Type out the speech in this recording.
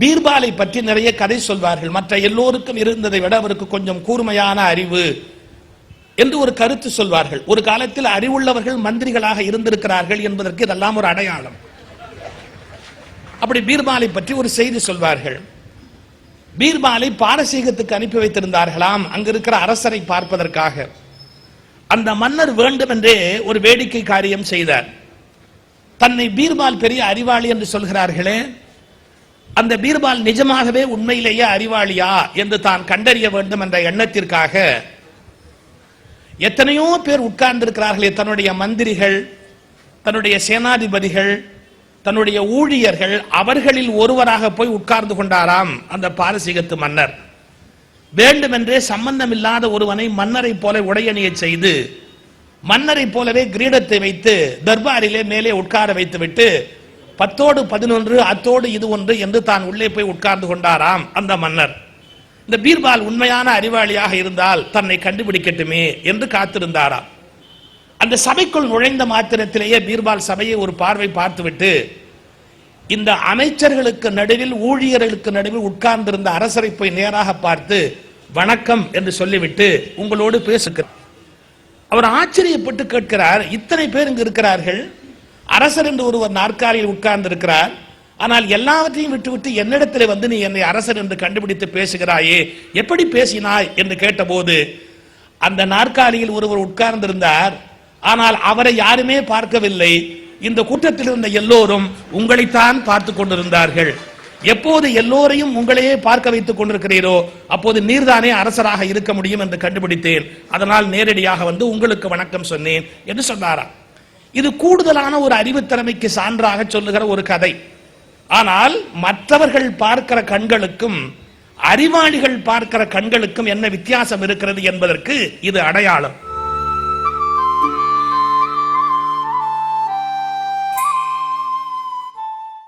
பீர்பாலை பற்றி நிறைய கதை சொல்வார்கள். மற்ற எல்லோருக்கும் இருந்ததை விட அவருக்கு கொஞ்சம் கூர்மையான அறிவு என்று ஒரு கருத்து சொல்வார்கள். ஒரு காலத்தில் அறிவுள்ளவர்கள் மந்திரிகளாக இருந்திருக்கிறார்கள் என்பதற்கு இதெல்லாம் ஒரு அடையாளம். அப்படி பீர்பாலை பற்றி ஒரு செய்தி சொல்வார்கள். பீர்பாலை பாரசீகத்துக்கு அனுப்பி வைத்திருந்தார்களாம். அங்க இருக்கிற அரசரை பார்ப்பதற்காக. அந்த மன்னர் வேண்டுமென்றே ஒரு வேடிக்கை காரியம் செய்தார். தன்னை பீர்பால் பெரிய அறிவாளி என்று சொல்கிறார்களே அந்த பீர்பால் நிஜமாகவே உண்மையிலேயே அறிவாளியா என்று தான் கண்டறிய வேண்டும் என்ற எண்ணத்திற்காக எத்தனையோ பேர் உட்கார்ந்திருக்கிறார்களே தன்னுடைய மந்திரிகள் தன்னுடைய சேனாதிபதிகள் தன்னுடைய ஊழியர்கள் அவர்களில் ஒருவராக போய் உட்கார்ந்து கொண்டாராம் அந்த பாரசீகத்து மன்னர். வேண்டுமென்றே சம்பந்தமில்லாத ஒருவனை மன்னரை போல உடையணிய செய்து மன்னரை போலவே கிரீடத்தை வைத்து தர்பாரிலே மேலே உட்கார வைத்துவிட்டு பத்தோடு பதினொன்று அத்தோடு இது ஒன்று என்று தான் உள்ளே போய் உட்கார்ந்து கொண்டாராம் அந்த மன்னர். இந்த பீர்பால் உண்மையான அறிவாளியாக இருந்தால் தன்னை கண்டுபிடிக்கட்டுமே என்று காத்திருந்தாராம். அந்த சபைக்குள் நுழைந்த மாத்திரத்திலேயே பீர்பால் சபையை ஒரு பார்வை பார்த்துவிட்டு இந்த அமைச்சர்களுக்கு நடுவில் ஊழியர்களுக்கு நடுவில் உட்கார்ந்திருந்த அரசரை போய் நேராக பார்த்து வணக்கம் என்று சொல்லிவிட்டு உங்களோடு பேசுகிறார் அவர் ஆச்சரியப்பட்டு கேட்கிறார் இத்தனை பேர் இங்கு இருக்கிறார்கள்? அரசர் என்று ஒருவர் நாற்காலியில் உட்கார்ந்து இருக்கிறார் ஆனால் எல்லாவற்றையும் விட்டுவிட்டு என்னிடத்தில் வந்து நீ என்னை அரசர் என்று கண்டுபிடித்து பேசுகிறாயே எப்படி பேசினாய் என்று கேட்டபோது அந்த நாற்காலியில் ஒருவர் உட்கார்ந்திருந்தார். ஆனால் அவரை யாருமே பார்க்கவில்லை. இந்த கூட்டத்தில் இருந்த எல்லோரும் உங்களைத்தான் பார்த்து கொண்டிருந்தார்கள். எப்போது எல்லோரையும் உங்களையே பார்க்க வைத்துக் கொண்டிருக்கிறீரோ அப்போது நீர்தானே அரசராக இருக்க முடியும் என்று கண்டுபிடித்தேன். அதனால் நேரடியாக வந்து உங்களுக்கு வணக்கம் சொன்னேன் என்று சொன்னாராம். இது கூடுதலான ஒரு அறிவுத்திறமைக்கு சான்றாக சொல்லுகிற ஒரு கதை. ஆனால் மற்றவர்கள் பார்க்கிற கண்களுக்கும் அறிவாளிகள் பார்க்கிற கண்களுக்கும் என்ன வித்தியாசம் இருக்கிறது என்பதற்கு இது அடையாளம்.